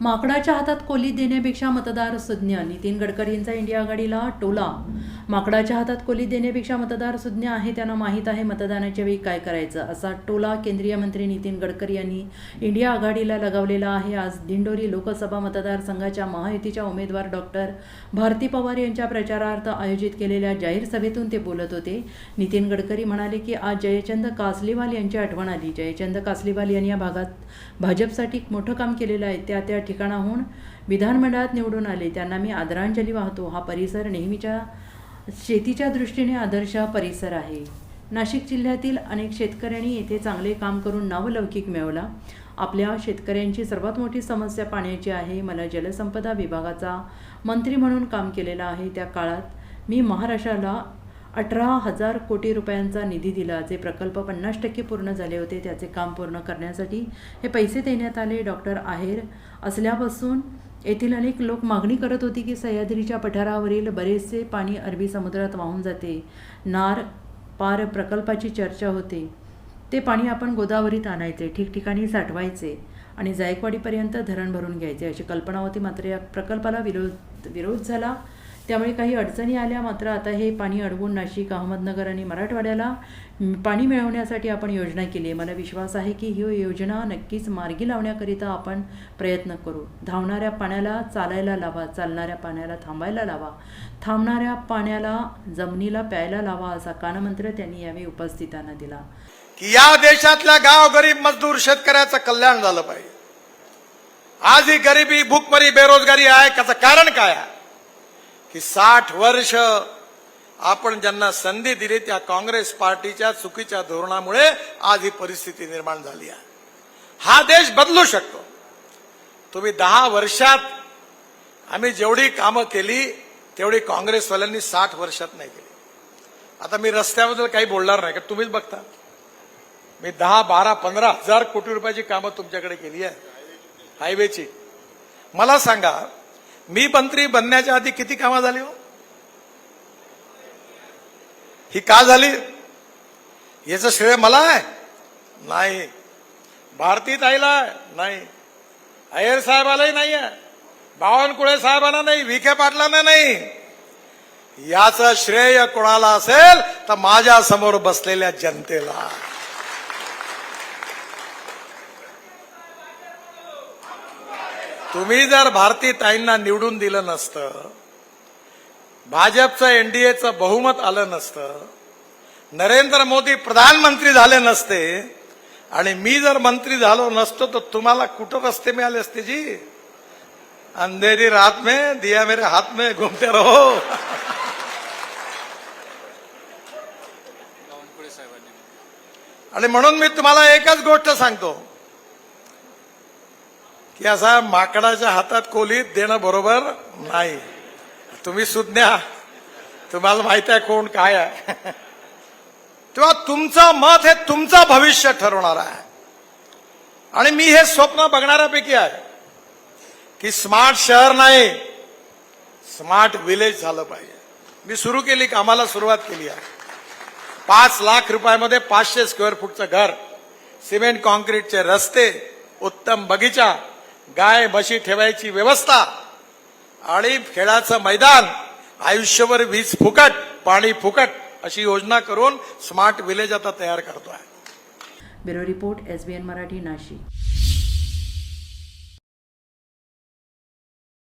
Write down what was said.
माकडाच्या हातात कोली देण्यापेक्षा मतदार सज्ञ नितीन गडकरींचा इंडिया आघाडीला टोला माकडाच्या हातात कोली देण्यापेक्षा मतदार सुज्ञ आहे त्यांना माहीत आहे मतदानाच्या वेळी काय करायचं असा टोला केंद्रीय मंत्री नितीन गडकरी यांनी इंडिया आघाडीला लगावलेला आहे. आज दिंडोरी लोकसभा मतदारसंघाच्या महायुतीच्या उमेदवार डॉक्टर भारती पवार यांच्या प्रचारार्थ आयोजित केलेल्या जाहीर सभेतून ते बोलत होते. नितीन गडकरी म्हणाले की आज जयचंद कासलीवाल यांची आठवण आली. जयचंद कासलीवाल यांनी या भागात भाजपसाठी मोठं काम केलेलं आहे. त्या त्या ठिकाणाहून विधानमंडळात निवडून आले. त्यांना मी आदरांजली वाहतो. हा परिसर नेहमीच्या शेतीच्या दृष्टीने आदर्श परिसर आहे. नाशिक जिल्ह्यातील अनेक शेतकऱ्यांनी येथे चांगले काम करून नावलौकिक मिळवला. आपल्या शेतकऱ्यांची सर्वात मोठी समस्या पाण्याची आहे. मला जलसंपदा विभागाचा मंत्री म्हणून काम केलेलं आहे त्या काळात. मी महाराष्ट्राला अठरा हजार कोटी रुपयांचा निधी दिला. जे प्रकल्प पन्नास टक्के पूर्ण झाले होते त्याचे काम पूर्ण करण्यासाठी हे पैसे देण्यात आले. डॉक्टर आहेर असल्यापासून येथील अनेक लोक मागणी करत होती की सह्याद्रीच्या पठारावरील बरेचसे पाणी अरबी समुद्रात वाहून जाते. नार पार प्रकल्पाची चर्चा होते. ते पाणी आपण गोदावरीत आणायचे ठिकठिकाणी साठवायचे आणि जायकवाडीपर्यंत धरण भरून घ्यायचे अशी कल्पना होती. मात्र या प्रकल्पाला विरोध विरोध झाला. त्यामुळे काही अडचणी आल्या मात्र आता हे पाणी अडवून नाशिक अहमदनगर आणि मराठवाड्याला पाणी मिळवण्यासाठी आपण योजना केली आहे. मला विश्वास आहे की ही योजना नक्कीच मार्गी लावण्याकरिता आपण प्रयत्न करू. धावणाऱ्या पाण्याला चालायला लावा चालणाऱ्या पाण्याला थांबायला लावा. थांबणाऱ्या पाण्याला जमिनीला प्यायला लावा असा कानमंत्र त्यांनी यावेळी उपस्थितांना दिला. की या देशातल्या गाव गरीब मजदूर शेतकऱ्याचं कल्याण झालं पाहिजे. आज ही गरिबी भूकमरी बेरोजगारी आहे त्याचं कारण काय आहे? की साठ वर्ष आपण ज्यांना संधी दिली त्या काँग्रेस पार्टीच्या चुकीच्या धोरणामुळे आज ही परिस्थिती निर्माण झाली आहे. हा देश बदलू शकतो. तुम्ही दहा वर्षात आम्ही जेवढी कामं केली तेवढी काँग्रेसवाल्यांनी साठ वर्षात नाही केली. आता मी रस्त्याबद्दल काही बोलणार नाही का तुम्हीच बघता. मी दहा बारा पंधरा हजार कोटी रुपयाची कामं तुमच्याकडे केली आहे. हायवेची. मला सांगा मी मंत्री बनण्याच्या आधी किती कामं झाली हो? ही का झाली? याचं श्रेय मला आहे? नाही. भारती ताईला नाही. अय्यर साहेबालाही नाही आहे. बावनकुळे साहेबांना नाही. विखे पाटलांना नाही. याचं श्रेय कोणाला असेल? तर माझ्यासमोर बसलेल्या जनतेला. तुम्ही जर भारती ताईंना निवडून दिलं नसतं भाजपचं एनडीएचं बहुमत आलं नसतं नरेंद्र मोदी प्रधानमंत्री झाले नसते आणि मी जर मंत्री झालो नसतो तर तुम्हाला कुठं रस्ते मिळाले असते जी? अंधेरी रात में दिया मेरे हात में घुमते रहो. आणि म्हणून मी तुम्हाला एकच गोष्ट सांगतो. की असा माकडाच्या हातात खोलीत देणं बरोबर नाही. तुम्ही सुज्ञा. तुम्हाला माहीत आहे कोण काय आहे. तेव्हा तुमचं मत हे तुमचं भविष्य ठरवणार आहे. आणि मी हे स्वप्न बघणाऱ्यापैकी आहे की स्मार्ट शहर नाही स्मार्ट विलेज झालं पाहिजे. मी सुरू केली कामाला सुरुवात केली आहे. पाच लाख रुपयामध्ये पाचशे स्क्वेअर फूटचं घर सिमेंट कॉन्क्रीटचे रस्ते उत्तम बगीचा गाय म्हशी ठेवायची व्यवस्था आणि खेळाचं मैदान आयुष्यभर वीज फुकट पाणी फुकट अशी योजना करून स्मार्ट विलेज आता तयार करतोय. Bureau report S Marathi Nashik.